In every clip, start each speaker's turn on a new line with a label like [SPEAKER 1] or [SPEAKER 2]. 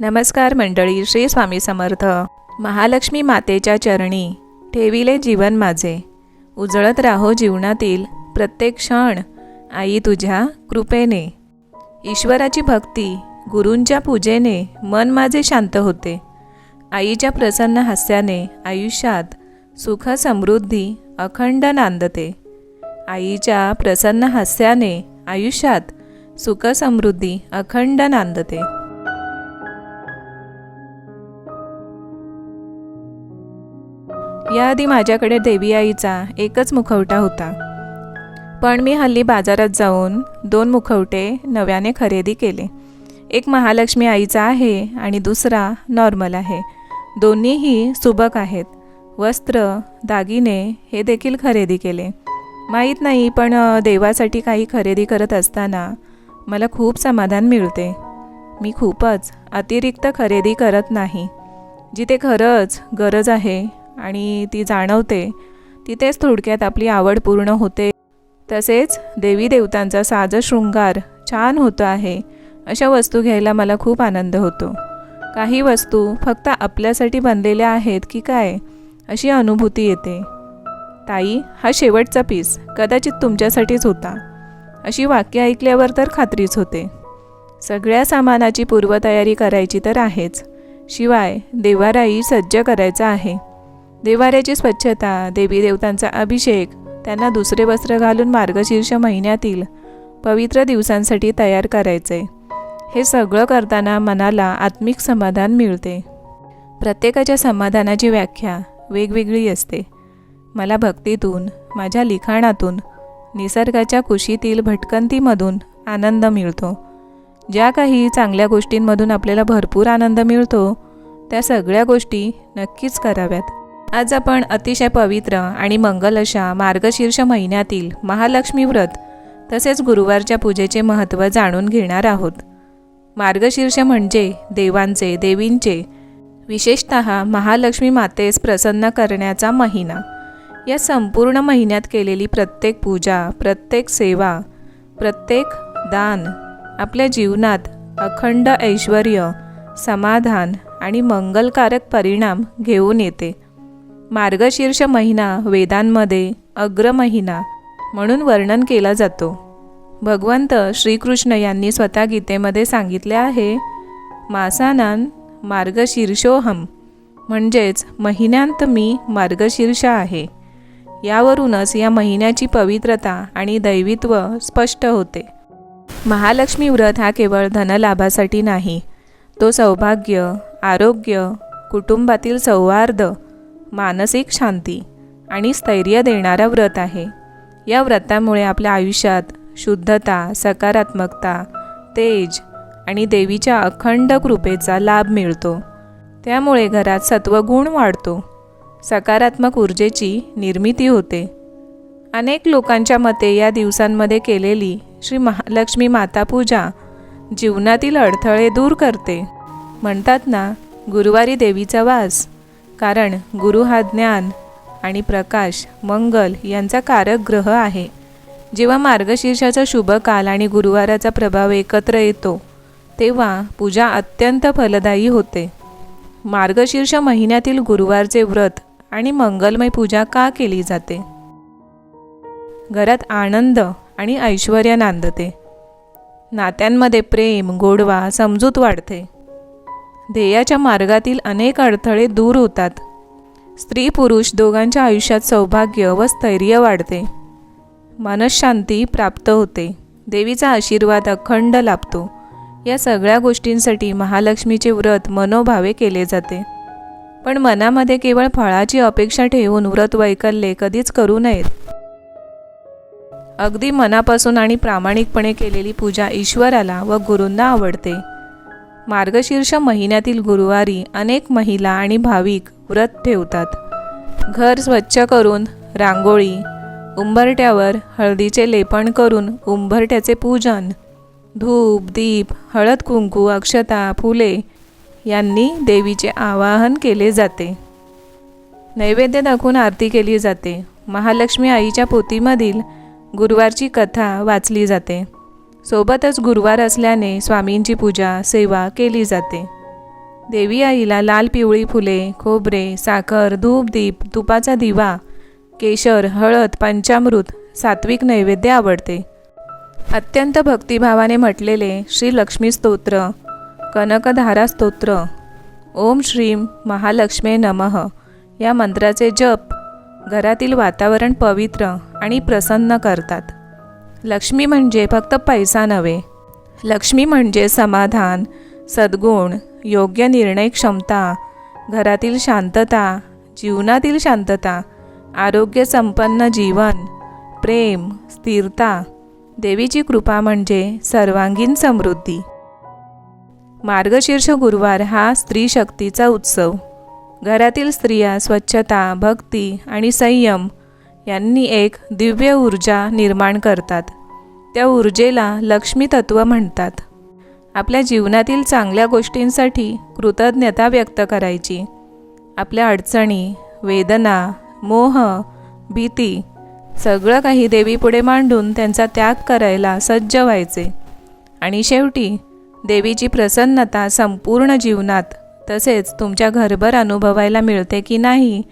[SPEAKER 1] नमस्कार मंडळी श्री स्वामी समर्थ. महालक्ष्मी मातेच्या चरणी ठेविले जीवन माझे. उजळत राहो जीवनातील प्रत्येक क्षण. आई तुझ्या कृपेने. ईश्वराची भक्ती गुरूंच्या पूजेने मन माझे शांत होते. आईच्या प्रसन्न हास्याने आयुष्यात सुख समृद्धी अखंड नांदते. आईच्या प्रसन्न हास्याने आयुष्यात सुख समृद्धी अखंड नांदते. याआधी माझ्याकडे देवी आईचा एकच मुखवटा होता. पण मी हल्ली बाजारात जाऊन दोन मुखवटे नव्याने खरेदी केले. एक महालक्ष्मी आईचा आहे आणि दुसरा नॉर्मल आहे. दोन्हीही सुबक आहेत. वस्त्र दागिने हे देखील खरेदी केले. माहीत नाही पण देवासाठी काही खरेदी करत असताना मला खूप समाधान मिळते. मी खूपच अतिरिक्त खरेदी करत नाही. जिथे खरंच गरज आहे आणि ती जाणवते तिथेच थोडक्यात आपली आवड पूर्ण होते. तसेच देवी देवतांचा साज शृंगार छान होतो आहे अशा वस्तू घ्यायला मला खूप आनंद होतो. काही वस्तू फक्त आपल्यासाठी बनलेल्या आहेत की काय अशी अनुभूती येते. ताई हा शेवटचा पीस कदाचित तुमच्यासाठीच होता. अशी वाक्य ऐकल्यावर तर खात्रीच होते. सगळ्या सामानाची पूर्वतयारी करायची तर आहेच. शिवाय देवाराई सज्ज करायचा आहे. देवाऱ्याची स्वच्छता देवी देवतांचा अभिषेक त्यांना दुसरे वस्त्र घालून मार्गशीर्ष महिन्यातील पवित्र दिवसांसाठी तयार करायचे. हे सगळं करताना मनाला आत्मिक समाधान मिळते. प्रत्येकाच्या समाधानाची व्याख्या वेगवेगळी असते. मला भक्तीतून माझ्या लिखाणातून निसर्गाच्या कुशीतील भटकंतीमधून आनंद मिळतो. ज्या काही चांगल्या गोष्टींमधून आपल्याला भरपूर आनंद मिळतो त्या सगळ्या गोष्टी नक्कीच कराव्यात. आज आपण अतिशय पवित्र आणि मंगल अशा मार्गशीर्ष महिन्यातील महालक्ष्मी व्रत तसेच गुरुवारच्या पूजेचे महत्त्व जाणून घेणार आहोत. मार्गशीर्ष म्हणजे देवांचे देवींचे विशेषत महालक्ष्मी मातेस प्रसन्न करण्याचा महिना. या संपूर्ण महिन्यात केलेली प्रत्येक पूजा प्रत्येक सेवा प्रत्येक दान आपल्या जीवनात अखंड ऐश्वर समाधान आणि मंगलकारक परिणाम घेऊन येते. मार्गशीर्ष महिना वेदांमध्ये अग्र महिना म्हणून वर्णन केला जातो. भगवंत श्रीकृष्ण यांनी स्वतः गीतेमध्ये सांगितले आहे मासानान मार्गशीर्षोहम म्हणजेच महिन्यांत मी मार्गशीर्ष आहे. यावरूनच या महिन्याची पवित्रता आणि दैवित्व स्पष्ट होते. महालक्ष्मी व्रत हा केवळ धनलाभासाठी नाही तो सौभाग्य आरोग्य कुटुंबातील सौहार्द मानसिक शांती आणि स्थैर्य देणारा व्रत आहे. या व्रतामुळे आपल्या आयुष्यात शुद्धता सकारात्मकता तेज आणि देवीच्या अखंड कृपेचा लाभ मिळतो. त्यामुळे घरात सत्वगुण वाढतो. सकारात्मक ऊर्जेची निर्मिती होते. अनेक लोकांच्या मते या दिवसांमध्ये केलेली श्री महालक्ष्मी माता पूजा जीवनातील अडथळे दूर करते. म्हणतात ना गुरुवारी देवीचा वास कारण गुरु हा ज्ञान आणि प्रकाश मंगल यांचा कारक ग्रह आहे. जेव्हा मार्गशीर्षाचा शुभ काल आणि गुरुवाराचा प्रभाव एकत्र येतो तेव्हा पूजा अत्यंत फलदायी होते. मार्गशीर्ष महिन्यातील गुरुवारचे व्रत आणि मंगलमय पूजा का केली जाते? घरात आनंद आणि ऐश्वर नांदते. नात्यांमध्ये प्रेम गोडवा समजूत वाढते. ध्येयाच्या मार्गातील अनेक अडथळे दूर होतात. स्त्री पुरुष दोघांच्या आयुष्यात सौभाग्य व स्थैर्य वाढते. मनशांती प्राप्त होते. देवीचा आशीर्वाद अखंड लाभतो. या सगळ्या गोष्टींसाठी महालक्ष्मीचे व्रत मनोभावे केले जाते. पण मनामध्ये केवळ फळाची अपेक्षा ठेवून व्रत वैकल्ये कधीच करू नयेत. अगदी मनापासून आणि प्रामाणिकपणे केलेली पूजा ईश्वराला व गुरूंना आवडते. मार्गशीर्ष महिन्यातील गुरुवारी अनेक महिला आणि भाविक व्रत ठेवतात. घर स्वच्छ करून रांगोळी उंबरट्यावर हळदीचे लेपण करून उंबरट्याचे पूजन धूप दीप हळद कुंकू अक्षता फुले यांनी देवीचे आवाहन केले जाते. नैवेद्य दाखवून आरती केली जाते. महालक्ष्मी आईच्या पोतीमधील गुरुवारची कथा वाचली जाते. सोबतच गुरुवार असल्याने स्वामींची पूजा सेवा केली जाते. देवी आईला लाल पिवळी फुले खोबरे साखर धूप दीप तुपाचा दिवा केशर हळद पंचामृत सात्विक नैवेद्य आवडते. अत्यंत भक्तिभावाने म्हटलेले श्री लक्ष्मी स्तोत्र कनकधारा स्तोत्र ओम श्रीम महालक्ष्मे नमः. या मंत्राचे जप घरातील वातावरण पवित्र आणि प्रसन्न करतात. लक्ष्मी म्हणजे फक्त पैसा नव्हे. लक्ष्मी म्हणजे समाधान सद्गुण योग्य निर्णय क्षमता घरातील शांतता जीवनातील शांतता आरोग्य संपन्न जीवन प्रेम स्थिरता देवीची कृपा म्हणजे सर्वांगीण समृद्धी. मार्गशीर्ष गुरुवार हा स्त्री शक्तीचा उत्सव. घरातील स्त्रिया स्वच्छता भक्ती आणि संयम यांनी एक दिव्य ऊर्जा निर्माण करतात. त्या ऊर्जेला लक्ष्मी तत्व म्हणतात. आपल्या जीवनातील चांगल्या गोष्टींसाठी कृतज्ञता व्यक्त करायची. आपल्या अडचणी वेदना मोह भीती सगळं काही देवीपुढे मांडून त्यांचा त्याग करायला सज्ज व्हायचे. आणि शेवटी देवीची प्रसन्नता संपूर्ण जीवनात तसेच तुमच्या घरभर अनुभवायला मिळते की नाही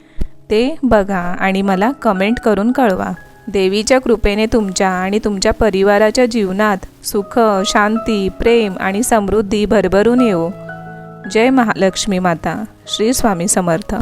[SPEAKER 1] ते बघा आणि मला कमेंट करून कळवा. देवीच्या कृपेने तुमच्या आणि तुमच्या परिवाराच्या जीवनात सुख शांती प्रेम आणि समृद्धी भरभरून येऊ जय महालक्ष्मी माता. श्री स्वामी समर्थ.